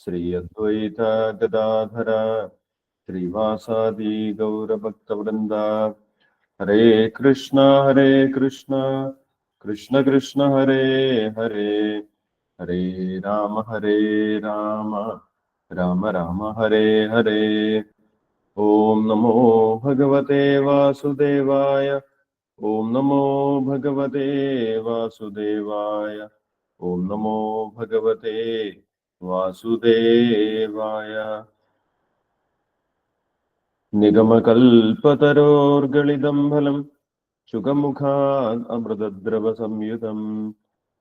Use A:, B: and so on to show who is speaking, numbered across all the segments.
A: ശ്രീ അദ്വൈത ഗദാധര ശ്രീവാസാദി ഗൗരഭക്തവൃന്ദ ഹരേ കൃഷ്ണ ഹരേ കൃഷ്ണ കൃഷ്ണ കൃഷ്ണ ഹരേ ഹരേ ഹരേ രാമ ഹരേ രാമ രാമ രാമ ഹരേ ഹരേ ഓം നമോ ഭഗവതേ വാസുദേവായ ഓം നമോ ഭഗവതേ വാസുദേവായ ഓം നമോ ഭഗവതേ വാസുദേവായ. നിഗമകൽപതരോർഗളിതം ഫലം ശുഖമുഖാത് അമൃതദ്രവ സംയുതം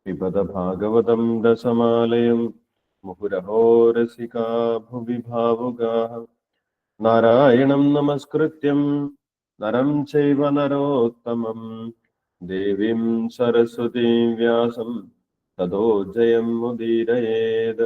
A: പിബത ഭാഗവതം ദശമാലയം മുഹുരഹോ രസികാ ഭുവി ഭാവുകാः നാരായണം നമസ്കൃത്യം നരം ചൈവ നരോത്തമം ദേവീം സരസ്വതീം വ്യാസം തതോ ജയം മുദീരയേത്.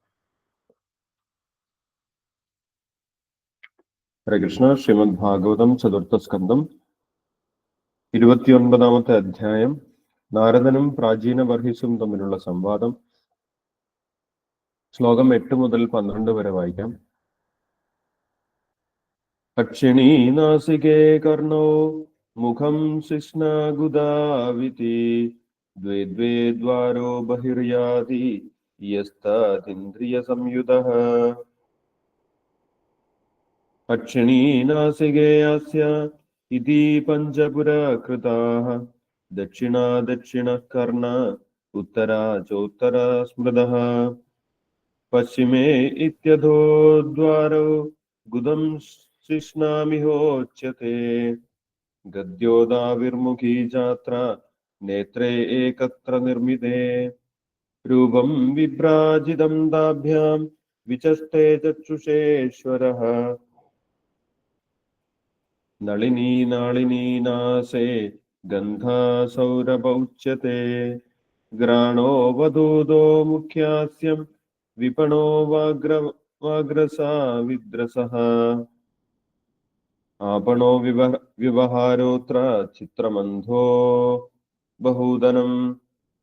A: ഹരേ കൃഷ്ണ ശ്രീമദ് ഭാഗവതം ചതുർത്ഥ സ്കന്ധം ഇരുപത്തിയൊൻപതാമത്തെ അധ്യായം നാരദനും പ്രാചീന ബർഹിസും തമ്മിലുള്ള സംവാദം. ശ്ലോകം എട്ട് മുതൽ പന്ത്രണ്ട് വരെ വായിക്കാം. അക്ഷിണീ നാസികേ കർണോ മുഖം ശിഷ്ണാഗുദാവിധി ദ്വേ ദ്വേ ദ്വാരോ ബഹിർയാതി യസ്താതിന്ദ്രിയ സംയുതഃ അക്ഷിണീ നാസികേ അസ്യ ഇതി പഞ്ചപുരകൃതാः ദക്ഷിണാ ദക്ഷിണ കർണ ഉത്തരാ ചോത്തര സ്മൃതः പശ്ചിമേ ഇത്യധോ ദ്വാരോ ഗുദം ശിഷ്ണാമിഹോച്യത്തെ ഗദ്യോദാവിർമുഖീ ജാത്ര നേത്രേ ഏകത്ര നിർമ്മിതേ രൂപം വിഭ്രാജിതം താഭ്യാം വിചസ്തേ ചക്ഷുഷേശ്വരः നളിനീ നാളിനീ നാസേ ഗന്ധാസൗരഭൗച്യത്തെ ഗ്രാണോ വധൂതോ മുഖ്യാസ്യം വിപണോ വാഗ്ര വാഗ്രസാ വിദ്രസഃ आपणो विव व्यवहारोऽत्र चित्रमन्धो बहूदनं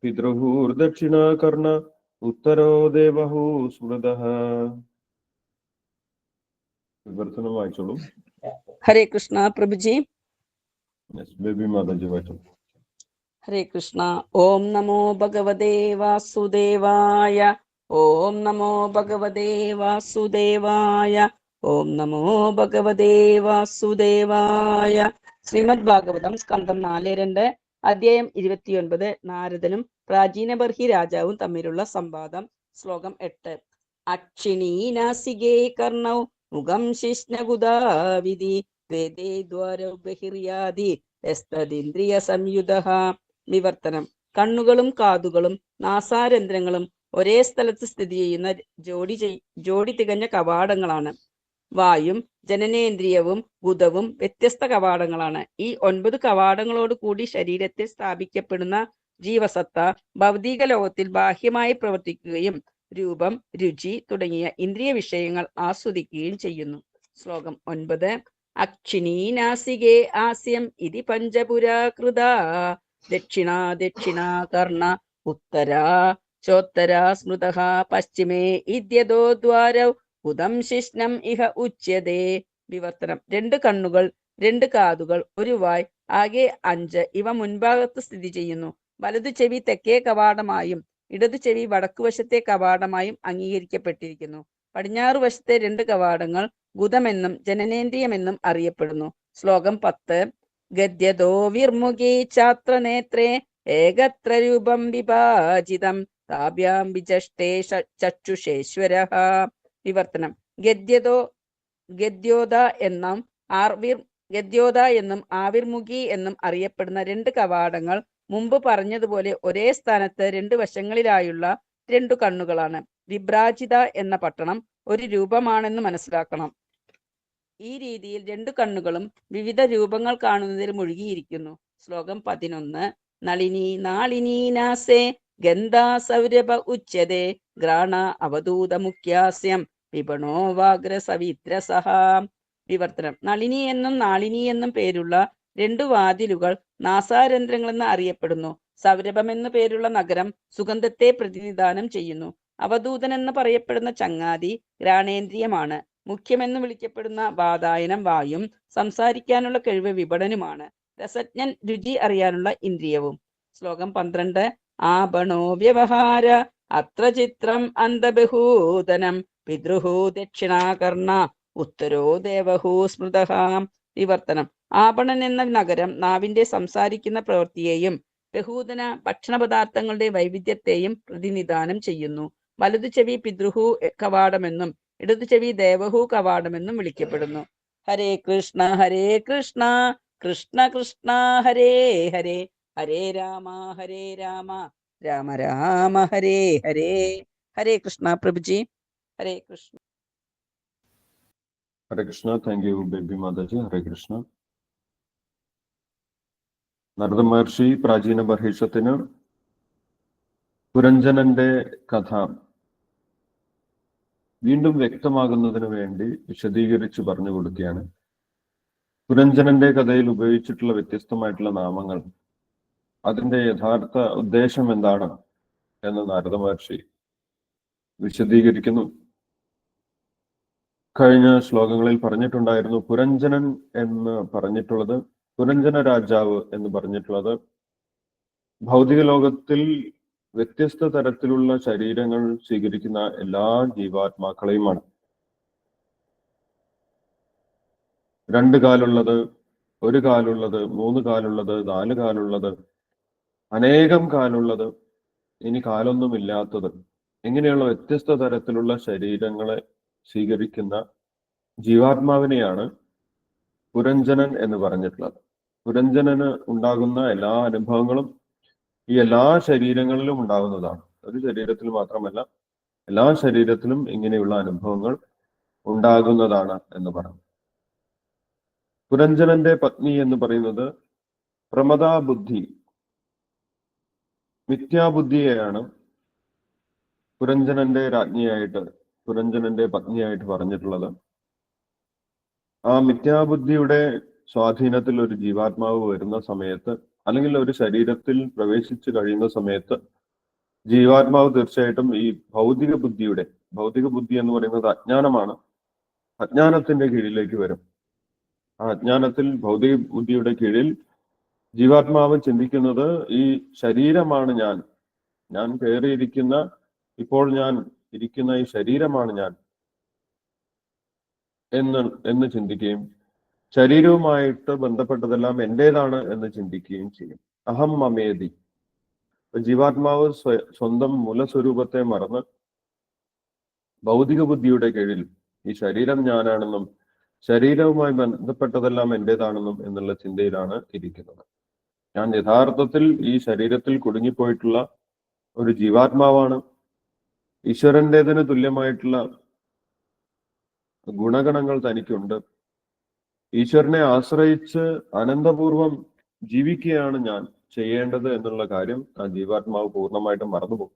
A: पितृहुर्दक्षिणाकर्ण उत्तरो देवहु स्मृतः വിവർത്തനം വായിച്ചോളൂ
B: ഹരേ കൃഷ്ണ പ്രഭുജി. ഹരേ കൃഷ്ണ. ഓം നമോ ഭഗവതേ വാസുദേവായ. ഓം നമോ ഭഗവതേ വാസുദേവായ. ഓം നമോ ഭഗവതേ വാസുദേവായ. ശ്രീമദ് ഭാഗവതം സ്കന്ധം നാല് രണ്ട് അധ്യായം ഇരുപത്തിയൊൻപത് നാരദനും പ്രാചീന ബർഹി രാജാവും തമ്മിലുള്ള സംവാദം ശ്ലോകം എട്ട്. അക്ഷിണീനാസികേ കർണൗ മുഖം ശിഷ്ണഗുദാവിധി വേദേ ദ്വാരോ ബഹിർയാതി എസ്തദിന്ദ്രിയ സംയുത വിവർത്തനം കണ്ണുകളും കാതുകളും നാസാരന്ധ്രങ്ങളും ഒരേ സ്ഥലത്ത് സ്ഥിതി ചെയ്യുന്ന ജോഡി ജോഡി തികഞ്ഞ കവാടങ്ങളാണ്. വായും ജനനേന്ദ്രിയവും ബുധവും വ്യത്യസ്ത കവാടങ്ങളാണ്. ഈ ഒൻപത് കവാടങ്ങളോട് കൂടി ശരീരത്തിൽ സ്ഥാപിക്കപ്പെടുന്ന ജീവസത്ത ഭൗതിക ലോകത്തിൽ ബാഹ്യമായി പ്രവർത്തിക്കുകയും രൂപം രുചി തുടങ്ങിയ ഇന്ദ്രിയ വിഷയങ്ങൾ ആസ്വദിക്കുകയും ചെയ്യുന്നു. ശ്ലോകം ഒൻപത്. അക്ഷിണീനാസികേ ആസ്യം ഇതി പഞ്ചപുരാകൃത. ദക്ഷിണ ദക്ഷിണ കർണ ഉത്തരാ ചോത്തരാ സ്മൃത പശ്ചിമേ ഇദ്യതോ ദ്വാരൗ ഉദം ശിഷ്ണം ഇഹ ഉച്യതേ. വിവർത്തനം. രണ്ട് കണ്ണുകൾ രണ്ട് കാതുകൾ ഒരു വായ് ആകെ അഞ്ച്. ഇവ മുൻഭാഗത്ത് സ്ഥിതി ചെയ്യുന്നു. വലതു ചെവി തെക്കേ കവാടമായും ഇടതു ചെവി വടക്കുവശത്തെ കവാടമായും അംഗീകരിക്കപ്പെട്ടിരിക്കുന്നു. പടിഞ്ഞാറ് വശത്തെ രണ്ട് കവാടങ്ങൾ ഗുദമെന്നും ജനനേന്ദ്രിയമെന്നും അറിയപ്പെടുന്നു. ശ്ലോകം പത്ത്. ഗദ്യതോ വിർമുഖീ ചാത്രനേത്രേ ഏകത്ര രൂപം വിഭാജിതം താഭ്യാം വിചഷ്ടേ വിവർത്തനം. ഗദ്യതോ ഗദ്യോത എന്നും ആർവിർ ഗദ്യോത എന്നും ആവിർമുഖി എന്നും അറിയപ്പെടുന്ന രണ്ട് കവാടങ്ങൾ മുമ്പ് പറഞ്ഞതുപോലെ ഒരേ സ്ഥാനത്ത് രണ്ട് വശങ്ങളിലായുള്ള രണ്ടു കണ്ണുകളാണ്. വിഭ്രാജിത എന്ന പട്ടണം ഒരു രൂപമാണെന്ന് മനസ്സിലാക്കണം. ഈ രീതിയിൽ രണ്ടു കണ്ണുകളും വിവിധ രൂപങ്ങൾ കാണുന്നതിൽ മുഴുകിയിരിക്കുന്നു. ശ്ലോകം പതിനൊന്ന്. നളിനി നാളിനീനാസേ ഗന്ധാ സൗരഭ ഉച്ചതേ ഗ്രാണ അവധൂത മുഖ്യാസ്യം വിപണോ വാഗ്ര സവിത്ര സഹാം വിവർത്തനം. നളിനി എന്നും നാളിനി എന്നും പേരുള്ള രണ്ടു വാതിലുകൾ നാസാരന്ധ്രങ്ങളെന്ന് അറിയപ്പെടുന്നു. സൗരഭം എന്നു പേരുള്ള നഗരം സുഗന്ധത്തെ പ്രതിനിധാനം ചെയ്യുന്നു. അവധൂതൻ എന്ന് പറയപ്പെടുന്ന ചങ്ങാതി ഗ്രാണേന്ദ്രിയമാണ്. മുഖ്യമെന്ന് വിളിക്കപ്പെടുന്ന വാതായനം വായും സംസാരിക്കാനുള്ള കഴിവ് വിപണനുമാണ്. രസജ്ഞൻ രുചി അറിയാനുള്ള ഇന്ദ്രിയവും. ശ്ലോകം പന്ത്രണ്ട്. ആപണോ വ്യവഹാര അത്ര ചിത്രം അന്തബഹൂതനം. പിതൃഹോ ദക്ഷിണാകർണ ഉത്തരോ ദേവഹു സ്മൃതഹാം. വിവർത്തനം. ആപണൻ എന്ന നഗരം നാവിന്റെ സംസാരിക്കുന്ന പ്രവൃത്തിയെയും ബഹൂദന ഭക്ഷണപദാർത്ഥങ്ങളുടെ വൈവിധ്യത്തെയും പ്രതിനിധാനം ചെയ്യുന്നു. വലതു ചെവി പിതൃഹു കവാടമെന്നും ഇടതു ചെവി ദേവഹു കവാടമെന്നും വിളിക്കപ്പെടുന്നു. Hare Krishna Hare Krishna Krishna Krishna Hare Hare Hare Rama Hare Rama Rama Rama Hare Hare Hare Krishna പ്രഭുജി Hare Krishna.
A: Hare Krishna thank you baby Mataji Hare Krishna. Narada Maharshi പ്രാചീന ബർഹിഷത്തിന് പുരഞ്ജനന്റെ കഥ വീണ്ടും വ്യക്തമാകുന്നതിന് വേണ്ടി വിശദീകരിച്ച് പറഞ്ഞു കൊടുക്കുകയാണ്. പുരഞ്ജനന്റെ കഥയിൽ ഉപയോഗിച്ചിട്ടുള്ള വ്യത്യസ്തമായിട്ടുള്ള നാമങ്ങൾ അതിന്റെ യഥാർത്ഥ ഉദ്ദേശം എന്താണ് എന്ന് നാരദ മഹർഷി വിശദീകരിക്കുന്നു. കഴിഞ്ഞ ശ്ലോകങ്ങളിൽ പറഞ്ഞിട്ടുണ്ടായിരുന്നു പുരഞ്ജനൻ എന്ന് പറഞ്ഞിട്ടുള്ളത് പുരഞ്ജന രാജാവ് എന്ന് പറഞ്ഞിട്ടുള്ളത് ഭൗതിക ലോകത്തിൽ വ്യത്യസ്ത തരത്തിലുള്ള ശരീരങ്ങൾ സ്വീകരിക്കുന്ന എല്ലാ ജീവാത്മാക്കളെയുമാണ്. രണ്ട് കാലുള്ളത് ഒരു കാലുള്ളത് മൂന്ന് കാലുള്ളത് നാല് കാലുള്ളത് അനേകം കാലുള്ളത് ഇനി കാലൊന്നുമില്ലാത്തത്. ഇങ്ങനെയുള്ള വ്യത്യസ്ത തരത്തിലുള്ള ശരീരങ്ങളെ സ്വീകരിക്കുന്ന ജീവാത്മാവിനെയാണ് പുരഞ്ജനൻ എന്ന് പറഞ്ഞിട്ടുള്ളത്. പുരഞ്ജനന് ഉണ്ടാകുന്ന എല്ലാ അനുഭവങ്ങളും ഈ എല്ലാ ശരീരങ്ങളിലും ഉണ്ടാകുന്നതാണ്. ഒരു ശരീരത്തിൽ മാത്രമല്ല എല്ലാ ശരീരത്തിലും ഇങ്ങനെയുള്ള അനുഭവങ്ങൾ ഉണ്ടാകുന്നതാണ് എന്ന് പറഞ്ഞു. പുരഞ്ജനന്റെ പത്നി എന്ന് പറയുന്നത് പ്രമദാ ബുദ്ധി മിഥ്യാബുദ്ധിയെയാണ് പുരഞ്ജനന്റെ രാജ്ഞിയായിട്ട് പുരഞ്ജനന്റെ പത്നിയായിട്ട് പറഞ്ഞിട്ടുള്ളത്. ആ മിഥ്യാബുദ്ധിയുടെ സ്വാധീനത്തിൽ ഒരു ജീവാത്മാവ് വരുന്ന സമയത്ത് അല്ലെങ്കിൽ ഒരു ശരീരത്തിൽ പ്രവേശിച്ചു കഴിയുന്ന സമയത്ത് ജീവാത്മാവ് തീർച്ചയായിട്ടും ഈ ഭൗതിക ബുദ്ധിയുടെ ഭൗതിക ബുദ്ധി എന്ന് പറയുന്നത് അജ്ഞാനമാണ്. അജ്ഞാനത്തിന്റെ കീഴിലേക്ക് വരും. ആ അജ്ഞാനത്തിൽ ഭൗതിക ബുദ്ധിയുടെ കീഴിൽ ജീവാത്മാവ് ചിന്തിക്കുന്നത് ഈ ശരീരമാണ് ഞാൻ. ഞാൻ കയറിയിരിക്കുന്ന ഇപ്പോൾ ഞാൻ ഇരിക്കുന്ന ഈ ശരീരമാണ് ഞാൻ എന്ന് എന്ന് ചിന്തിക്കുകയും ശരീരവുമായിട്ട് ബന്ധപ്പെട്ടതെല്ലാം എന്റേതാണ് എന്ന് ചിന്തിക്കുകയും ചെയ്യും. അഹം മമേതി. ജീവാത്മാവ് സ്വ- സ്വന്തം മൂലസ്വരൂപത്തെ മറന്ന് ഭൗതിക ബുദ്ധിയുടെ കീഴിൽ ഈ ശരീരം ഞാനാണെന്നും ശരീരവുമായി ബന്ധപ്പെട്ടതെല്ലാം എന്റേതാണെന്നും എന്നുള്ള ചിന്തയിലാണ് ഇരിക്കുന്നത്. ഞാൻ യഥാർത്ഥത്തിൽ ഈ ശരീരത്തിൽ കുടുങ്ങിപ്പോയിട്ടുള്ള ഒരു ജീവാത്മാവാണ്. ഈശ്വരന്റെതിന് തുല്യമായിട്ടുള്ള ഗുണഗണങ്ങൾ തനിക്കുണ്ട്. ഈശ്വരനെ ആശ്രയിച്ച് അനന്തപൂർവം ജീവിക്കുകയാണ് ഞാൻ ചെയ്യേണ്ടത് എന്നുള്ള കാര്യം ആ ജീവാത്മാവ് പൂർണമായിട്ടും മറന്നുപോകും.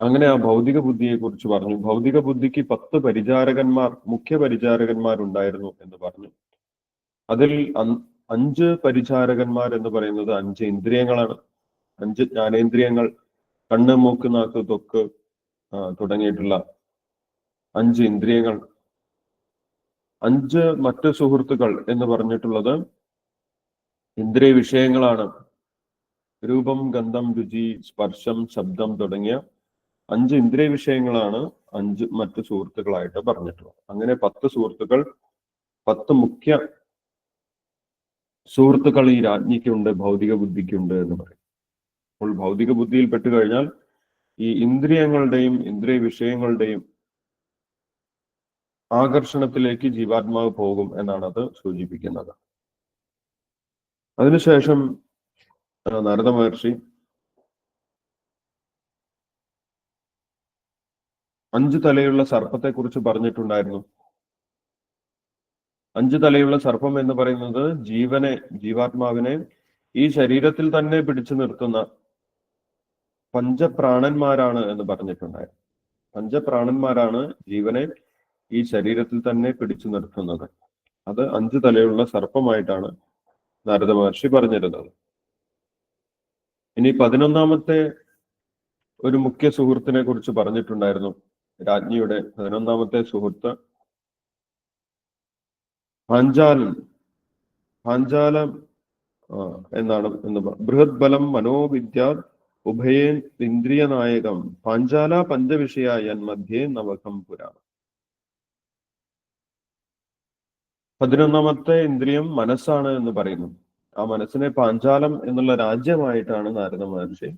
A: അങ്ങനെ ആ ഭൗതിക ബുദ്ധിയെ കുറിച്ച് പറഞ്ഞു. ഭൗതിക ബുദ്ധിക്ക് പത്ത് പരിചാരകന്മാർ മുഖ്യ പരിചാരകന്മാരുണ്ടായിരുന്നു എന്ന് പറഞ്ഞു. അതിൽ അഞ്ച് പരിചാരകന്മാർ എന്ന് പറയുന്നത് അഞ്ച് ഇന്ദ്രിയങ്ങളാണ്. അഞ്ച് ജ്ഞാനേന്ദ്രിയങ്ങൾ കണ്ണ് മൂക്ക് നാക്ക് തൊക്ക് തുടങ്ങിയിട്ടുള്ള അഞ്ച് ഇന്ദ്രിയങ്ങൾ. അഞ്ച് മറ്റ് സുഹൃത്തുക്കൾ എന്ന് പറഞ്ഞിട്ടുള്ളത് ഇന്ദ്രിയ വിഷയങ്ങളാണ്. രൂപം ഗന്ധം രുചി സ്പർശം ശബ്ദം തുടങ്ങിയ അഞ്ച് ഇന്ദ്രിയ വിഷയങ്ങളാണ് അഞ്ച് മറ്റ് സുഹൃത്തുക്കളായിട്ട് പറഞ്ഞിട്ടുള്ളത്. അങ്ങനെ പത്ത് സുഹൃത്തുക്കൾ പത്ത് മുഖ്യ സുഹൃത്തുക്കൾ ഈ രാജ്ഞിക്കുണ്ട് ഭൗതിക ബുദ്ധിക്കുണ്ട് എന്ന് പറയും. അപ്പോൾ ഭൗതിക ബുദ്ധിയിൽ പെട്ടുകഴിഞ്ഞാൽ ഈ ഇന്ദ്രിയങ്ങളുടെയും ഇന്ദ്രിയ വിഷയങ്ങളുടെയും ആകർഷണത്തിലേക്ക് ജീവാത്മാവ് പോകും എന്നാണ് അത് സൂചിപ്പിക്കുന്നത്. അതിനുശേഷം നാരദ മഹർഷി അഞ്ചു തലയുള്ള സർപ്പത്തെ കുറിച്ച് പറഞ്ഞിട്ടുണ്ടായിരുന്നു. അഞ്ചു തലയുള്ള സർപ്പം എന്ന് പറയുന്നത് ജീവനെ ജീവാത്മാവിനെ ഈ ശരീരത്തിൽ തന്നെ പിടിച്ചു നിർത്തുന്ന പഞ്ചപ്രാണന്മാരാണ് എന്ന് പറഞ്ഞിട്ടുണ്ടായിരുന്നു. പഞ്ചപ്രാണന്മാരാണ് ജീവനെ ഈ ശരീരത്തിൽ തന്നെ പിടിച്ചു നിർത്തുന്നത്. അത് അഞ്ച് തലയുള്ള സർപ്പമായിട്ടാണ് നാരദ മഹർഷി പറഞ്ഞിരുന്നത്. ഇനി പതിനൊന്നാമത്തെ ഒരു മുഖ്യ സുഹൃത്തിനെ കുറിച്ച് പറഞ്ഞിട്ടുണ്ടായിരുന്നു. രാജ്ഞിയുടെ പതിനൊന്നാമത്തെ സുഹൃത്ത്. പാഞ്ചാലൻ. പാഞ്ചാലം എന്നാണ് എന്ന് ബൃഹത് ബലം മനോവിദ്യ ഉഭയൻ ഇന്ദ്രിയ നായകം പാഞ്ചാല പഞ്ചവിഷയായൻ മധ്യേ നവകം പുരാ പതിനൊന്നാമത്തെ ഇന്ദ്രിയം മനസ്സാണ് എന്ന് പറയുന്നു. ആ മനസ്സിനെ പാഞ്ചാലം എന്നുള്ള രാജ്യമായിട്ടാണ് നാരദ മഹർഷി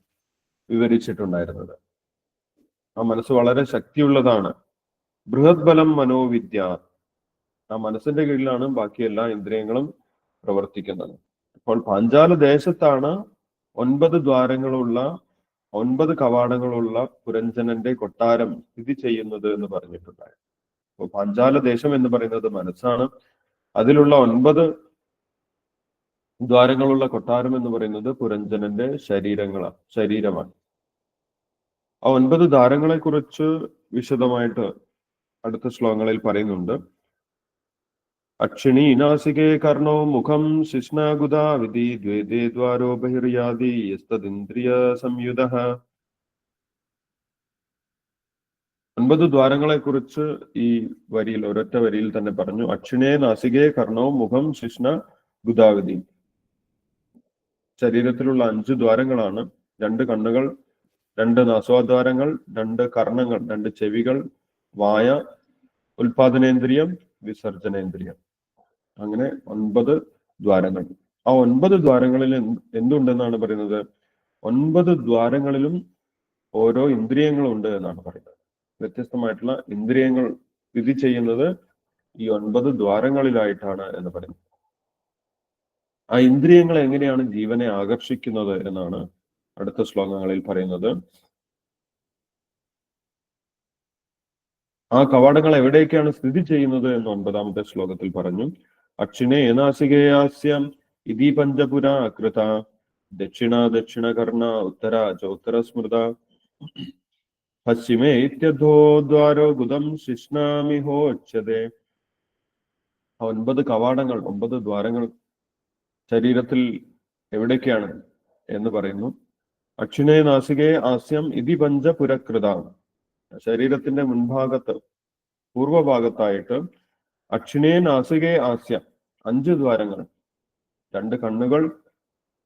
A: വിവരിച്ചിട്ടുണ്ടായിരുന്നത്. ആ മനസ്സ് വളരെ ശക്തിയുള്ളതാണ്. ബൃഹത് ബലം മനോവിദ്യ. ആ മനസ്സിന്റെ കീഴിലാണ് ബാക്കി എല്ലാ ഇന്ദ്രിയങ്ങളും പ്രവർത്തിക്കുന്നത്. അപ്പോൾ പാഞ്ചാല ദേശത്താണ് ഒൻപത് ദ്വാരങ്ങളുള്ള ഒൻപത് കവാടങ്ങളുള്ള പുരഞ്ജനന്റെ കൊട്ടാരം സ്ഥിതി ചെയ്യുന്നത് എന്ന് പറഞ്ഞിട്ടുണ്ടായിരുന്നു. അപ്പോൾ പാഞ്ചാല ദേശം എന്ന് പറയുന്നത് മനസ്സാണ്. അതിലുള്ള ഒൻപത് ദ്വാരങ്ങളുള്ള കൊട്ടാരം എന്ന് പറയുന്നത് പുരഞ്ജനന്റെ ശരീരങ്ങളാണ് ശരീരമാണ്. ആ ഒൻപത് ദ്വാരങ്ങളെ കുറിച്ച് വിശദമായിട്ട് അടുത്ത ശ്ലോകങ്ങളിൽ പറയുന്നുണ്ട്. അക്ഷിണി നാസികേ കർണോ മുഖം ശിഷ്ണാഗുദാവിധി ദ്വേദേ ദ്വാരോ ബഹിർയാതി യസ്തദിന്ദ്രിയ സംയുത ഒൻപത് ദ്വാരങ്ങളെ കുറിച്ച് ഈ വരിയിൽ ഒരൊറ്റ വരിയിൽ തന്നെ പറഞ്ഞു. അക്ഷിണേ നാസികേ കർണവും മുഖം ശിഷ്ണ ഗുദാഗതി. ശരീരത്തിലുള്ള അഞ്ച് ദ്വാരങ്ങളാണ്. രണ്ട് കണ്ണുകൾ രണ്ട് നാസ്വാദ്വാരങ്ങൾ രണ്ട് കർണങ്ങൾ രണ്ട് ചെവികൾ വായ ഉൽപാദനേന്ദ്രിയം വിസർജനേന്ദ്രിയം. അങ്ങനെ ഒൻപത് ദ്വാരങ്ങൾ. ആ ഒൻപത് ദ്വാരങ്ങളിൽ എന്തുണ്ടെന്നാണ് പറയുന്നത്? ഒൻപത് ദ്വാരങ്ങളിലും ഓരോ ഇന്ദ്രിയങ്ങളുണ്ട് എന്നാണ് പറയുന്നത്. വ്യത്യസ്തമായിട്ടുള്ള ഇന്ദ്രിയങ്ങൾ സ്ഥിതി ചെയ്യുന്നത് ഈ ഒൻപത് ദ്വാരങ്ങളിലായിട്ടാണ് എന്ന് പറയുന്നത്. ആ ഇന്ദ്രിയങ്ങൾ എങ്ങനെയാണ് ജീവനെ ആകർഷിക്കുന്നത് എന്നാണ് അടുത്ത ശ്ലോകങ്ങളിൽ പറയുന്നത്. ആ കവാടങ്ങൾ എവിടേക്കാണ് സ്ഥിതി ചെയ്യുന്നത് എന്ന് ഒൻപതാമത്തെ ശ്ലോകത്തിൽ പറഞ്ഞു. അക്ഷിണേ നാസികേയാസ്യം ഇതി പഞ്ചപുര അകൃത ദക്ഷിണ ദക്ഷിണ കർണ ഉത്തര ചോത്തര സ്മൃത പശ്ചിമേ ഇത്യധോ ദ്വാരോ ഗുദം ശിഷ്ണാമിഹോച്യതേ ആ ഒൻപത് കവാടങ്ങൾ ഒമ്പത് ദ്വാരങ്ങൾ ശരീരത്തിൽ എവിടേക്കാണ് എന്ന് പറയുന്നു. അക്ഷിണേ നാസികേ ആസ്യം ഇതി പഞ്ചപുരകൃത. ശരീരത്തിന്റെ മുൻഭാഗത്ത് പൂർവഭാഗത്തായിട്ട് അക്ഷിണേ നാസികേ ആസ്യം അഞ്ച് ദ്വാരങ്ങൾ രണ്ട് കണ്ണുകൾ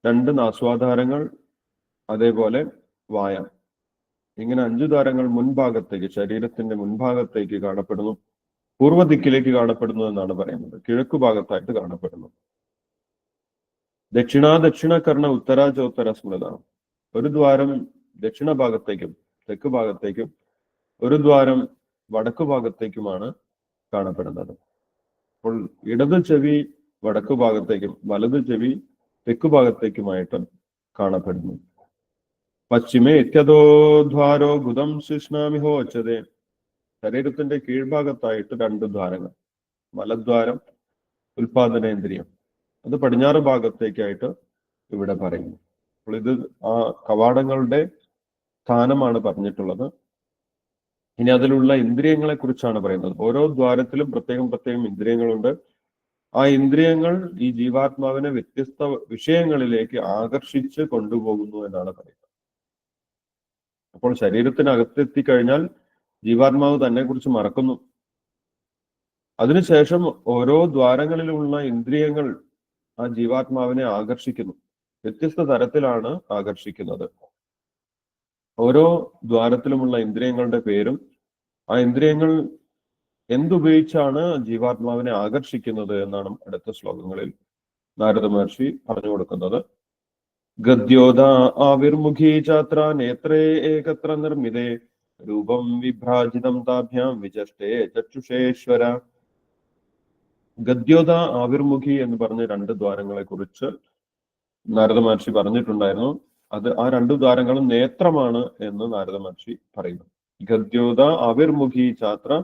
A: രണ്ട് നാസ്വാധാരങ്ങൾ അതേപോലെ വായ. ഇങ്ങനെ അഞ്ചു താരങ്ങൾ മുൻഭാഗത്തേക്ക് ശരീരത്തിന്റെ മുൻഭാഗത്തേക്ക് കാണപ്പെടുന്നു പൂർവ ദിക്കിലേക്ക് കാണപ്പെടുന്നു എന്നാണ് പറയുന്നത്. കിഴക്കു ഭാഗത്തായിട്ട് കാണപ്പെടുന്നു. ദക്ഷിണാ ദക്ഷിണ കർണ ഉത്തരാ സ്മൃത. ഒരു ദ്വാരം ദക്ഷിണ ഭാഗത്തേക്കും തെക്ക് ഭാഗത്തേക്കും ഒരു ദ്വാരം വടക്കു ഭാഗത്തേക്കുമാണ് കാണപ്പെടുന്നത്. അപ്പോൾ ഇടത് ചെവി വടക്കു ഭാഗത്തേക്കും വലത് ചെവി തെക്കു ഭാഗത്തേക്കുമായിട്ട് കാണപ്പെടുന്നു. പശ്ചിമേ ഇത്യതോ ദ്വാരോ ഗുദം ശിഷ്ണാമിഹോ അച്ഛതേ ശരീരത്തിന്റെ കീഴ്ഭാഗത്തായിട്ട് രണ്ട് ദ്വാരങ്ങൾ. മലദ്വാരം ഉൽപാദനേന്ദ്രിയം. അത് പടിഞ്ഞാറ് ഭാഗത്തേക്കായിട്ട് ഇവിടെ പറയുന്നു. അപ്പോൾ ഇത് ആ കവാടങ്ങളുടെ സ്ഥാനമാണ് പറഞ്ഞിട്ടുള്ളത്. ഇനി അതിലുള്ള ഇന്ദ്രിയങ്ങളെ കുറിച്ചാണ് പറയുന്നത്. ഓരോ ദ്വാരത്തിലും പ്രത്യേകം പ്രത്യേകം ഇന്ദ്രിയങ്ങളുണ്ട്. ആ ഇന്ദ്രിയങ്ങൾ ഈ ജീവാത്മാവിനെ വ്യത്യസ്ത വിഷയങ്ങളിലേക്ക് ആകർഷിച്ച് കൊണ്ടുപോകുന്നു എന്നാണ് പറയുന്നത്. അപ്പോൾ ശരീരത്തിനകത്തെത്തി കഴിഞ്ഞാൽ ജീവാത്മാവ് തന്നെ കുറിച്ച് മറക്കുന്നു. അതിനുശേഷം ഓരോ ദ്വാരങ്ങളിലുള്ള ഇന്ദ്രിയങ്ങൾ ആ ജീവാത്മാവിനെ ആകർഷിക്കുന്നു. വ്യത്യസ്ത തരത്തിലാണ് ആകർഷിക്കുന്നത്. ഓരോ ദ്വാരത്തിലുമുള്ള ഇന്ദ്രിയങ്ങളുടെ പേരും ആ ഇന്ദ്രിയങ്ങൾ എന്തുപയോഗിച്ചാണ് ജീവാത്മാവിനെ ആകർഷിക്കുന്നത് എന്നാണ് അടുത്ത ശ്ലോകങ്ങളിൽ നാരദ മഹർഷി പറഞ്ഞു കൊടുക്കുന്നത്. ഗദ്യോദ ആവിർമുഖീ ചാത്ര നേത്രേ ഏകത്ര നിർമ്മിതേ. രൂപം വിഭ്രാജിതം താഭ്യാം വിചഷ്ടേ ചക്ഷുഷേശ്വര. ഗദ്യോദ ആവിർമുഖി എന്ന് പറഞ്ഞ രണ്ട് ദ്വാരങ്ങളെ കുറിച്ച് നാരദ മഹർഷി പറഞ്ഞിട്ടുണ്ടായിരുന്നു. അത് ആ രണ്ടു ദ്വാരങ്ങളും നേത്രമാണ് എന്ന് നാരദ മഹർഷി പറയുന്നു. ഗദ്യോദ ആവിർമുഖി ചാത്ര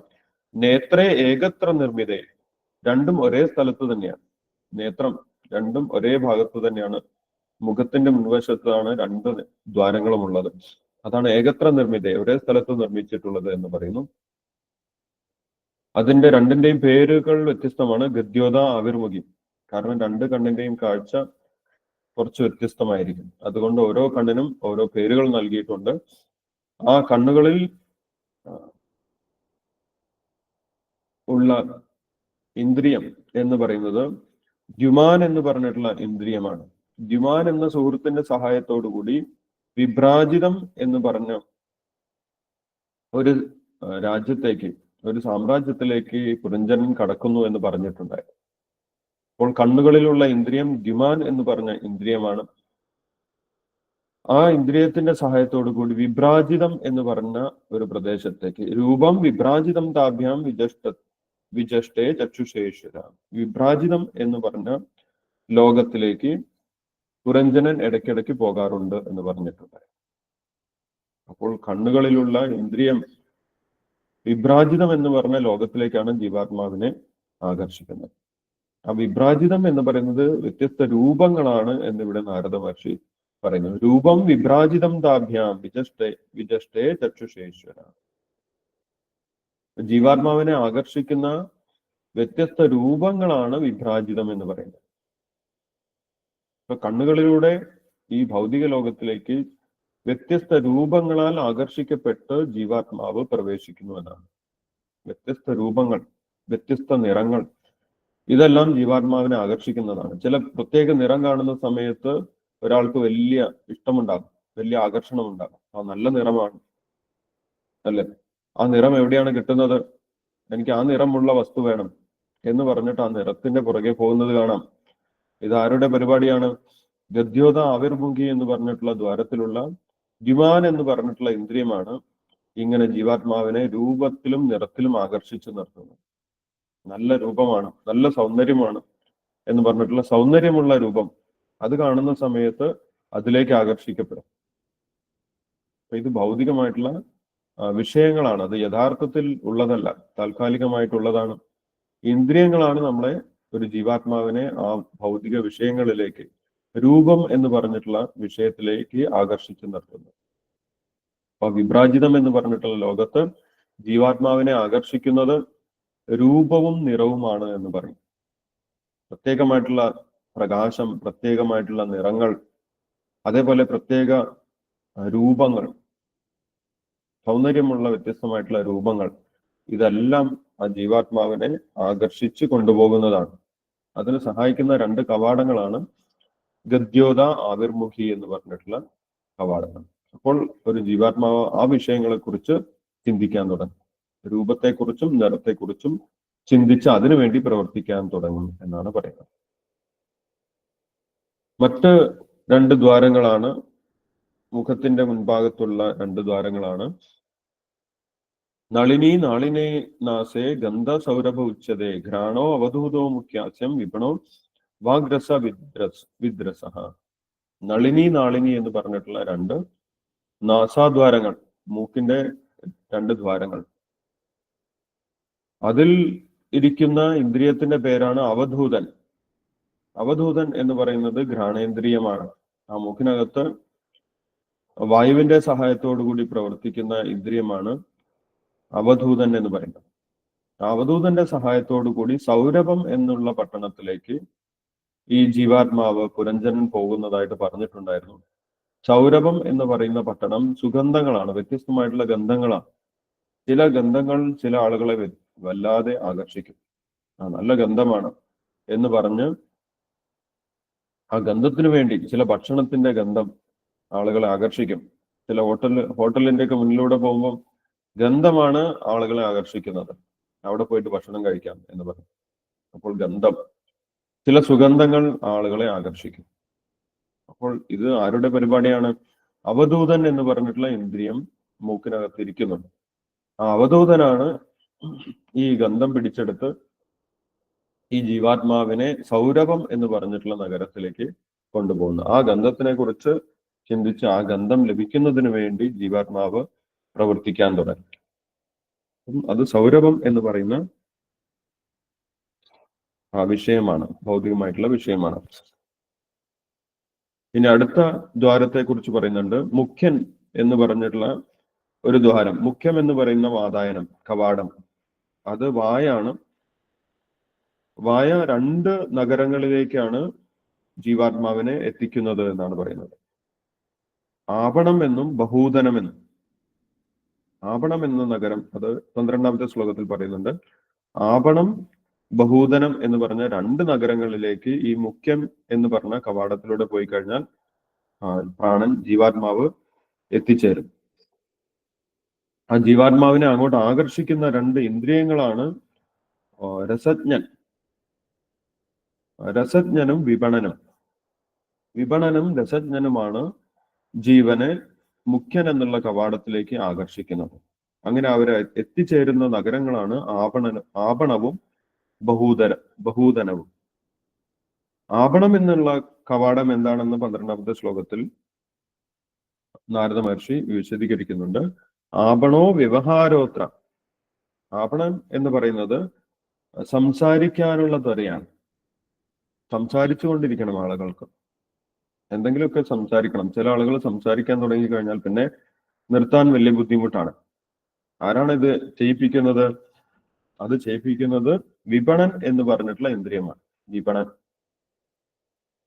A: നേത്രേ ഏകത്ര നിർമ്മിതേ. രണ്ടും ഒരേ സ്ഥലത്ത് തന്നെയാണ്. നേത്രം രണ്ടും ഒരേ ഭാഗത്ത് തന്നെയാണ് മുഖത്തിന്റെ മുൻവശത്താണ് രണ്ട് ദ്വാരങ്ങളും ഉള്ളത് അതാണ് ഏകത്ര നിർമ്മിത ഒരേ സ്ഥലത്ത് നിർമ്മിച്ചിട്ടുള്ളത് എന്ന് പറയുന്നു. അതിന്റെ രണ്ടിന്റെയും പേരുകൾ വ്യത്യസ്തമാണ്. ഗദ്യോത ആവിർമുഖി. കാരണം രണ്ട് കണ്ണിന്റെയും കാഴ്ച കുറച്ച് വ്യത്യസ്തമായിരിക്കും. അതുകൊണ്ട് ഓരോ കണ്ണിനും ഓരോ പേരുകൾ നൽകിയിട്ടുണ്ട്. ആ കണ്ണുകളിൽ ഉള്ള ഇന്ദ്രിയം എന്ന് പറയുന്നത് ദ്യുമാൻ എന്ന് പറഞ്ഞിട്ടുള്ള ഇന്ദ്രിയമാണ്. ദ്യുമാൻ എന്ന സുഹൃത്തിന്റെ സഹായത്തോടു കൂടി വിഭ്രാജിതം എന്ന് പറഞ്ഞ ഒരു രാജ്യത്തേക്ക് ഒരു സാമ്രാജ്യത്തിലേക്ക് പുരഞ്ജനൻ കടക്കുന്നു എന്ന് പറഞ്ഞിട്ടുണ്ടായി അപ്പോൾ കണ്ണുകളിലുള്ള ഇന്ദ്രിയം ദ്യുമാൻ എന്ന് പറഞ്ഞ ഇന്ദ്രിയമാണ്. ആ ഇന്ദ്രിയത്തിന്റെ സഹായത്തോടു കൂടി വിഭ്രാജിതം എന്ന് പറഞ്ഞ ഒരു പ്രദേശത്തേക്ക് രൂപം വിഭ്രാജിതം താഭ്യാം വിജഷ്ട വിജഷ്ടേ ചക്ഷുശേഷ്വര വിഭ്രാജിതം എന്ന് പറഞ്ഞ ലോകത്തിലേക്ക് പുരഞ്ജനൻ ഇടയ്ക്കിടയ്ക്ക് പോകാറുണ്ട് എന്ന് പറഞ്ഞിട്ടുണ്ട്. അപ്പോൾ കണ്ണുകളിലുള്ള ഇന്ദ്രിയം വിഭ്രാജിതം എന്ന് പറഞ്ഞ ലോകത്തിലേക്കാണ് ജീവാത്മാവിനെ ആകർഷിക്കുന്നത്. ആ വിഭ്രാജിതം എന്ന് പറയുന്നത് വ്യത്യസ്ത രൂപങ്ങളാണ് എന്നിവിടെ നാരദ മഹർഷി പറയുന്നു. രൂപം വിഭ്രാജിതം താഭ്യാം വിജഷ്ടേ വിജഷ്ടേ ചക്ഷുഷേശ്വര ജീവാത്മാവിനെ ആകർഷിക്കുന്ന വ്യത്യസ്ത രൂപങ്ങളാണ് വിഭ്രാജിതം എന്ന് പറയുന്നത്. ഇപ്പൊ കണ്ണുകളിലൂടെ ഈ ഭൗതിക ലോകത്തിലേക്ക് വ്യത്യസ്ത രൂപങ്ങളാൽ ആകർഷിക്കപ്പെട്ട് ജീവാത്മാവ് പ്രവേശിക്കുന്നു എന്നാണ്. വ്യത്യസ്ത രൂപങ്ങൾ വ്യത്യസ്ത നിറങ്ങൾ ഇതെല്ലാം ജീവാത്മാവിനെ ആകർഷിക്കുന്നതാണ്. ചില പ്രത്യേക നിറം കാണുന്ന സമയത്ത് ഒരാൾക്ക് വലിയ ഇഷ്ടമുണ്ടാകും വലിയ ആകർഷണം ഉണ്ടാകും ആ നല്ല നിറമാണ്. അല്ലെ? ആ നിറം എവിടെയാണ് കിട്ടുന്നത്? എനിക്ക് ആ നിറമുള്ള വസ്തു വേണം എന്ന് പറഞ്ഞിട്ട് ആ നിറത്തിന്റെ പുറകെ പോകുന്നത് കാണാം. ഇത് ആരുടെ പരിപാടിയാണ്? ഗദ്യോത ആവിർമുഖി എന്ന് പറഞ്ഞിട്ടുള്ള ദ്വാരത്തിലുള്ള ദ്വിമാൻ എന്ന് പറഞ്ഞിട്ടുള്ള ഇന്ദ്രിയമാണ് ഇങ്ങനെ ജീവാത്മാവിനെ രൂപത്തിലും നിറത്തിലും ആകർഷിച്ചു നിർത്തുന്നത്. നല്ല രൂപമാണ് നല്ല സൗന്ദര്യമാണ് എന്ന് പറഞ്ഞിട്ടുള്ള സൗന്ദര്യമുള്ള രൂപം അത് കാണുന്ന സമയത്ത് അതിലേക്ക് ആകർഷിക്കപ്പെടും. ഇത് ഭൗതികമായിട്ടുള്ള വിഷയങ്ങളാണ്. അത് യഥാർത്ഥത്തിൽ ഉള്ളതല്ല താൽക്കാലികമായിട്ടുള്ളതാണ്. ഇന്ദ്രിയങ്ങളാണ് നമ്മളെ ഒരു ജീവാത്മാവിനെ ആ ഭൗതിക വിഷയങ്ങളിലേക്ക് രൂപം എന്ന് പറഞ്ഞിട്ടുള്ള വിഷയത്തിലേക്ക് ആകർഷിച്ചു നിർത്തുന്നു. അപ്പൊ വിഭ്രാജിതം എന്ന് പറഞ്ഞിട്ടുള്ള ലോകത്ത് ജീവാത്മാവിനെ ആകർഷിക്കുന്നത് രൂപവും നിറവുമാണ് എന്ന് പറയും. പ്രത്യേകമായിട്ടുള്ള പ്രകാശം പ്രത്യേകമായിട്ടുള്ള നിറങ്ങൾ അതേപോലെ പ്രത്യേക രൂപങ്ങൾ സൗന്ദര്യമുള്ള വ്യത്യസ്തമായിട്ടുള്ള രൂപങ്ങൾ ഇതെല്ലാം ആ ജീവാത്മാവിനെ ആകർഷിച്ചു കൊണ്ടുപോകുന്നതാണ്. അതിന് സഹായിക്കുന്ന രണ്ട് കവാടങ്ങളാണ് ഗദ്യോത ആവിർമുഖി എന്ന് പറഞ്ഞിട്ടുള്ള കവാടങ്ങൾ. അപ്പോൾ ഒരു ജീവാത്മാവ് ആ വിഷയങ്ങളെ കുറിച്ച് ചിന്തിക്കാൻ തുടങ്ങും. രൂപത്തെക്കുറിച്ചും നിറത്തെക്കുറിച്ചും ചിന്തിച്ച് അതിനുവേണ്ടി പ്രവർത്തിക്കാൻ തുടങ്ങും എന്നാണ് പറയുന്നത്. മറ്റ് രണ്ട് ദ്വാരങ്ങളാണ്. മുഖത്തിന്റെ മുൻഭാഗത്തുള്ള രണ്ട് ദ്വാരങ്ങളാണ്. നളിനി നാളിനെ നാസേ ഗന്ധ സൗരഭ ഉച്ചതേ ഘ്രാണോ അവധൂതോ മുഖ്യാസ്യം വിപണോ വാഗ്രസ വിദ്രസ് വിദ്രസ നളിനി നാളിനി എന്ന് പറഞ്ഞിട്ടുള്ള രണ്ട് നാസാദ്വാരങ്ങൾ മൂക്കിന്റെ രണ്ട് ദ്വാരങ്ങൾ. അതിൽ ഇരിക്കുന്ന ഇന്ദ്രിയത്തിന്റെ പേരാണ് അവധൂതൻ. അവധൂതൻ എന്ന് പറയുന്നത് ഘ്രാണേന്ദ്രിയമാണ്. ആ മൂക്കിനകത്ത് വായുവിന്റെ സഹായത്തോടു കൂടി പ്രവർത്തിക്കുന്ന ഇന്ദ്രിയമാണ് അവധൂതൻ എന്ന് പറയുന്നത്. അവധൂതന്റെ സഹായത്തോടു കൂടി സൗരഭം എന്നുള്ള പട്ടണത്തിലേക്ക് ഈ ജീവാത്മാവ് പുരഞ്ജനൻ പോകുന്നതായിട്ട് പറഞ്ഞിട്ടുണ്ടായിരുന്നു. സൗരഭം എന്ന് പറയുന്ന പട്ടണം സുഗന്ധങ്ങളാണ് വ്യത്യസ്തമായിട്ടുള്ള ഗന്ധങ്ങളാണ്. ചില ഗന്ധങ്ങൾ ചില ആളുകളെ വല്ലാതെ ആകർഷിക്കും. ആ നല്ല ഗന്ധമാണ് എന്ന് പറഞ്ഞ് ആ ഗന്ധത്തിന് വേണ്ടി ചില ഭക്ഷണത്തിന്റെ ഗന്ധം ആളുകളെ ആകർഷിക്കും. ചില ഹോട്ടൽ ഹോട്ടലിന്റെ ഒക്കെ മുന്നിലൂടെ പോകുമ്പോൾ ഗന്ധമാണ് ആളുകളെ ആകർഷിക്കുന്നത്. അവിടെ പോയിട്ട് ഭക്ഷണം കഴിക്കാം എന്ന് പറഞ്ഞു. അപ്പോൾ ഗന്ധം ചില സുഗന്ധങ്ങൾ ആളുകളെ ആകർഷിക്കും. അപ്പോൾ ഇത് ആരുടെ പരിപാടിയാണ്? അവധൂതൻ എന്ന് പറഞ്ഞിട്ടുള്ള ഇന്ദ്രിയം മൂക്കിനകത്തിരിക്കുന്നുണ്ട് ആ അവധൂതനാണ് ഈ ഗന്ധം പിടിച്ചെടുത്ത് ഈ ജീവാത്മാവിനെ സൗരഭം എന്ന് പറഞ്ഞിട്ടുള്ള നഗരത്തിലേക്ക് കൊണ്ടുപോകുന്നു ആ ഗന്ധത്തിനെ കുറിച്ച് ചിന്തിച്ച് ആ ഗന്ധം ലഭിക്കുന്നതിന് വേണ്ടി ജീവാത്മാവ് പ്രവർത്തിക്കാൻ തുടങ്ങി. അത് സൗരഭം എന്ന് പറയുന്ന വിഷയമാണ് ഭൗതികമായിട്ടുള്ള വിഷയമാണ്. ഇനി അടുത്ത ദ്വാരത്തെ കുറിച്ച് പറയുന്നുണ്ട് മുഖ്യൻ എന്ന് പറഞ്ഞിട്ടുള്ള ഒരു ദ്വാരം. മുഖ്യം എന്ന് പറയുന്ന വാതായനം കവാടം. അത് വായാണ്. വായ രണ്ട് നഗരങ്ങളിലേക്കാണ് ജീവാത്മാവിനെ എത്തിക്കുന്നത് എന്നാണ് പറയുന്നത്. ആപണം എന്നും ബഹൂതനമെന്നും ആപണം എന്ന നഗരം അത് പന്ത്രണ്ടാമത്തെ ശ്ലോകത്തിൽ പറയുന്നുണ്ട്. ആപണം ബഹൂദനം എന്ന് പറഞ്ഞ രണ്ട് നഗരങ്ങളിലേക്ക് ഈ മുഖ്യം എന്ന് പറഞ്ഞ കവാടത്തിലൂടെ പോയി കഴിഞ്ഞാൽ പ്രാണൻ ജീവാത്മാവ് എത്തിച്ചേരും. ആ ജീവാത്മാവിനെ അങ്ങോട്ട് ആകർഷിക്കുന്ന രണ്ട് ഇന്ദ്രിയങ്ങളാണ് രസജ്ഞൻ. രസജ്ഞനും വിപണനും. വിപണനും രസജ്ഞനുമാണ് ജീവനെ മുഖ്യൻ എന്നുള്ള കവാടത്തിലേക്ക് ആകർഷിക്കുന്നത്. അങ്ങനെ അവർ എത്തിച്ചേരുന്ന നഗരങ്ങളാണ് ആപണ ആപണവും ബഹൂതര ബഹൂതനവും. ആപണം എന്നുള്ള കവാടം എന്താണെന്ന് പന്ത്രണ്ടാമത്തെ ശ്ലോകത്തിൽ നാരദ മഹർഷി വിശദീകരിക്കുന്നുണ്ട്. ആപണോ വ്യവഹാരോത്ര. ആപണം എന്ന് പറയുന്നത് സംസാരിക്കാനുള്ള ത്വരയാണ്. സംസാരിച്ചുകൊണ്ടിരിക്കണം ആളുകൾക്ക്. എന്തെങ്കിലുമൊക്കെ സംസാരിക്കണം. ചില ആളുകൾ സംസാരിക്കാൻ തുടങ്ങി കഴിഞ്ഞാൽ പിന്നെ നിർത്താൻ വലിയ ബുദ്ധിമുട്ടാണ്. ആരാണ് ഇത് ചെയ്യിപ്പിക്കുന്നത്? അത് ചെയ്യിപ്പിക്കുന്നത് വിപണൻ എന്ന് പറഞ്ഞിട്ടുള്ള ഇന്ദ്രിയമാണ് വിപണൻ.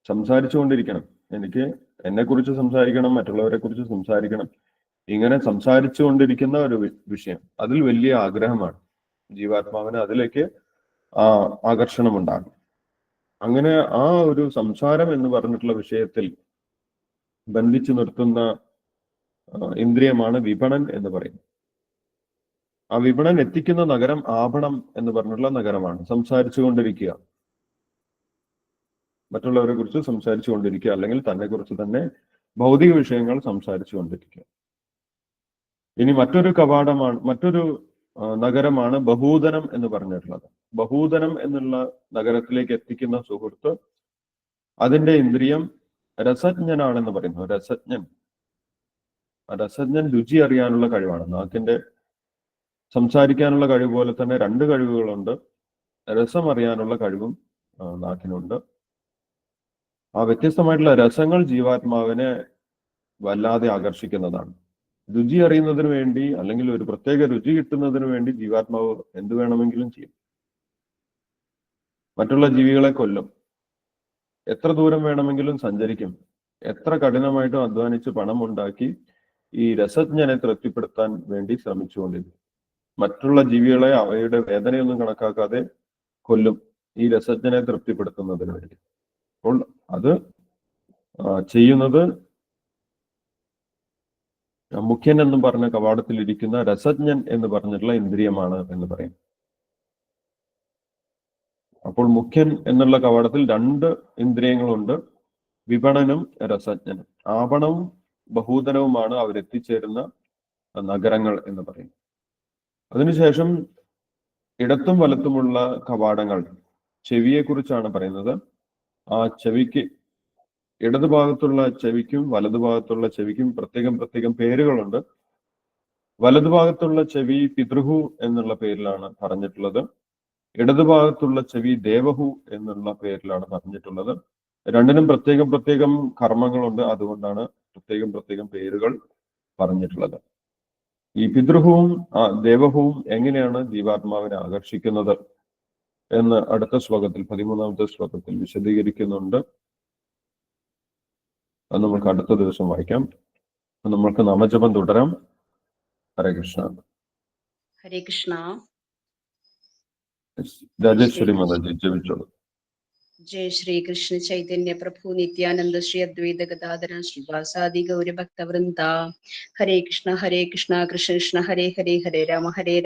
A: സംസാരിച്ചുകൊണ്ടിരിക്കണം. എനിക്ക് എന്നെ കുറിച്ച് സംസാരിക്കണം മറ്റുള്ളവരെ കുറിച്ച് സംസാരിക്കണം. ഇങ്ങനെ സംസാരിച്ചുകൊണ്ടിരിക്കുന്ന ഒരു വിഷയം. അതിൽ വലിയ ആഗ്രഹമാണ്. ജീവാത്മാവിന് അതിലേക്ക് ആ ആകർഷണം ഉണ്ടാകും അങ്ങനെ ആ ഒരു സംസാരം എന്ന് പറഞ്ഞിട്ടുള്ള വിഷയത്തിൽ ബന്ധിച്ചു നിർത്തുന്ന ഇന്ദ്രിയമാണ് വിപണൻ എന്ന് പറയുന്നത്. ആ വിപണൻ എത്തിക്കുന്ന നഗരം ആഭണം എന്ന് പറഞ്ഞിട്ടുള്ള നഗരമാണ്. സംസാരിച്ചു കൊണ്ടിരിക്കുക. മറ്റുള്ളവരെ കുറിച്ച് സംസാരിച്ചു കൊണ്ടിരിക്കുക. അല്ലെങ്കിൽ തന്നെ കുറിച്ച് തന്നെ ഭൗതിക വിഷയങ്ങൾ സംസാരിച്ചു കൊണ്ടിരിക്കുക. ഇനി മറ്റൊരു കവാടമാണ് മറ്റൊരു നഗരമാണ് ബഹൂതനം എന്ന് പറഞ്ഞിട്ടുള്ളത്. ബഹൂതനം എന്നുള്ള നഗരത്തിലേക്ക് എത്തിക്കുന്ന സുഹൃത്ത് അതിന്റെ ഇന്ദ്രിയം രസജ്ഞനാണെന്ന് പറയുന്നു. രസജ്ഞൻ. രസജ്ഞൻ രുചി അറിയാനുള്ള കഴിവാണ്. നാക്കിന്റെ സംസാരിക്കാനുള്ള കഴിവ് പോലെ തന്നെ രണ്ട് കഴിവുകളുണ്ട്. രസം അറിയാനുള്ള കഴിവും നാക്കിനുണ്ട്. ആ വ്യത്യസ്തമായിട്ടുള്ള രസങ്ങൾ ജീവാത്മാവിനെ വല്ലാതെ ആകർഷിക്കുന്നതാണ്. രുചി അറിയുന്നതിന് വേണ്ടി അല്ലെങ്കിൽ ഒരു പ്രത്യേക രുചി കിട്ടുന്നതിന് വേണ്ടി ജീവാത്മാവ് എന്ത് വേണമെങ്കിലും ചെയ്യും. മറ്റുള്ള ജീവികളെ കൊല്ലും. എത്ര ദൂരം വേണമെങ്കിലും സഞ്ചരിക്കും. എത്ര കഠിനമായിട്ടും അധ്വാനിച്ച് പണം ഉണ്ടാക്കി ഈ രസജ്ഞനെ തൃപ്തിപ്പെടുത്താൻ വേണ്ടി ശ്രമിച്ചുകൊണ്ടിരിക്കും. മറ്റുള്ള ജീവികളെ അവയുടെ വേദനയൊന്നും കണക്കാക്കാതെ കൊല്ലും ഈ രസജ്ഞനെ തൃപ്തിപ്പെടുത്തുന്നതിന് വേണ്ടി. അപ്പോൾ അത് ചെയ്യുന്നത് മുഖ്യൻ എന്ന് പറഞ്ഞ കവാടത്തിൽ ഇരിക്കുന്ന രസജ്ഞൻ എന്ന് പറഞ്ഞിട്ടുള്ള ഇന്ദ്രിയമാണ് എന്ന് പറയും. അപ്പോൾ മുഖ്യൻ എന്നുള്ള കവാടത്തിൽ രണ്ട് ഇന്ദ്രിയങ്ങളുണ്ട്. വിപണനും രസജ്ഞനും. ആപണവും ബഹൂതനവുമാണ് അവരെത്തിച്ചേരുന്ന നഗരങ്ങൾ എന്ന് പറയും. അതിനുശേഷം ഇടത്തും വലത്തുമുള്ള കവാടങ്ങൾ. ചെവിയെ കുറിച്ചാണ് പറയുന്നത്. ആ ചെവിക്ക് ഇടതുഭാഗത്തുള്ള ചെവിക്കും വലതുഭാഗത്തുള്ള ചെവിക്കും പ്രത്യേകം പ്രത്യേകം പേരുകളുണ്ട്. വലതുഭാഗത്തുള്ള ചെവി പിതൃഹു എന്നുള്ള പേരിലാണ് പറഞ്ഞിട്ടുള്ളത്. ഇടതുഭാഗത്തുള്ള ചെവി ദേവഹു എന്നുള്ള പേരിലാണ് പറഞ്ഞിട്ടുള്ളത്. രണ്ടിനും പ്രത്യേകം പ്രത്യേകം കർമ്മങ്ങളുണ്ട്. അതുകൊണ്ടാണ് പ്രത്യേകം പ്രത്യേകം പേരുകൾ പറഞ്ഞിട്ടുള്ളത്. ഈ പിതൃഹവും ദേവഹുവും എങ്ങനെയാണ് ജീവാത്മാവിനെ ആകർഷിക്കുന്നത് എന്ന് അടുത്ത ശ്ലോകത്തിൽ പതിമൂന്നാമത്തെ ശ്ലോകത്തിൽ വിശദീകരിക്കുന്നുണ്ട്. അത് നമുക്ക് അടുത്ത ദിവസം വായിക്കാം. നമ്മൾക്ക് നാമജപം തുടരാം. ഹരേ കൃഷ്ണ.
C: ഹരേ കൃഷ്ണ.
A: രാജേശ്വരി മാതാജി ജപിച്ചോളൂ.
C: ജയ ശ്രീ കൃഷ്ണ ചൈതന്യ പ്രഭു നിത്യാനന്ദ ശ്രീ അദ്വൈത ഗദാധര ശ്രീവാസാദി ഗൗരഭക്തവൃന്ദ. ഹരേ കൃഷ്ണ ഹരേ കൃഷ്ണ കൃഷ്ണ കൃഷ്ണ ഹരേ ഹരേ ഹരേ രാമ ഹരേ